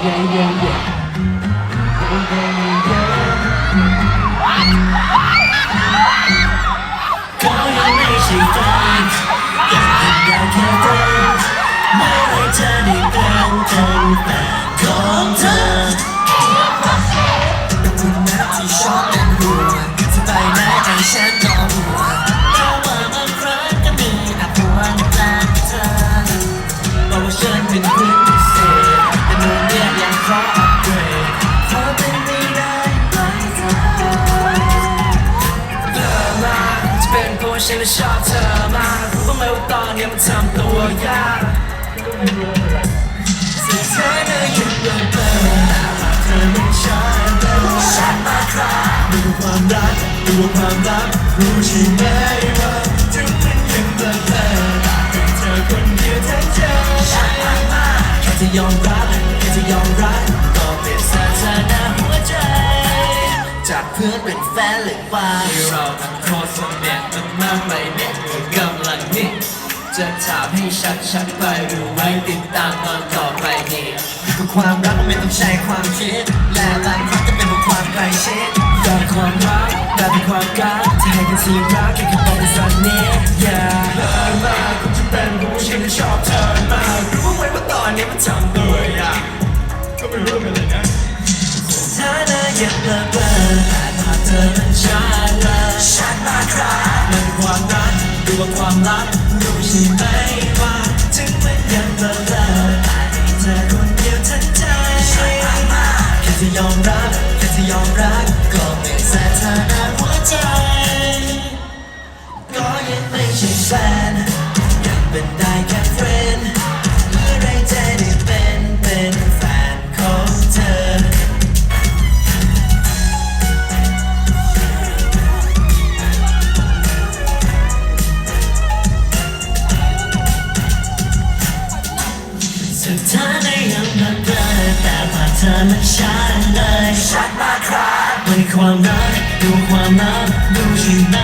yeah, yeah, yeah. ว่าฉันน่ะชอบเธอมากรู้บ้างไหมว่าตอนนี้มันทำตัวยากสุดท้ายเธอยังเดินเปิดเธอไม่ใช่เลยฉันมาคราดูความรักดูความรักรู้ใช่ไหมว่าถึงมันยังเลิกเลิกแต่เธอคนเดียวทั้งใจฉันมามาแค่จะยอมรับแค่จะยอมรับก็เป็นสถานะหัว จจากเพื่อนเป็นแฟนเลยว่าที่เราทั้งโคตรสมเด็จมันมากไปเน็ตกำลังฮิตจะถามให้ชัดชัดๆไปดูไว้ติดตามตอนต่อไปนี้คือความรักมันไม่ต้องใช้ความคิด และบางครั้งก็เป็นเพราะความใกล้ชิดอยากความรักอยากเป็นความรักที่ให้กันทีรักแค่แค่บอกเป็นสันนี้อย่าเลิกมากคุณจะเป็นผู้ฉันชอบเธอมากรู้ไหมว่าตอนนี้มันทำตัวยากก็ไม่รู้กันเลยนะฐานะยังเลิก ธอมันชัดเลยชัดมากครับมันความรักดูว่าความรักรู้ใช่ไหมว่าถึงมันยังเลิกเลิกแต่มีเธอคนเดียวทั้งใจชัดมาแค่จะยอมรับแค่จะยอมรับก็เป็นสถานะหัวใจ ก็ยังไม่ใช่แฟน ธอมันชัดเลยชัดมากครับมันความรักดูความรักดูใช่ไหม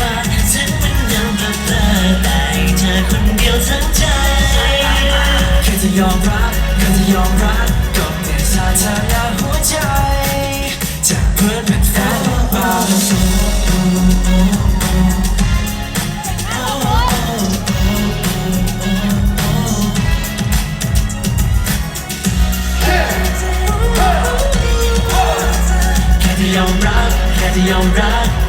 ว่าฉันมันยังเลิกเลิกแต่เธอคนเดียวทั้งใจแค่จะยอมรับแค่จะยอมรับก็เป็นสถานะหัวใจจากเพื่อนเป็นแฟนเบา ยอมรักแค่จะยอมรัก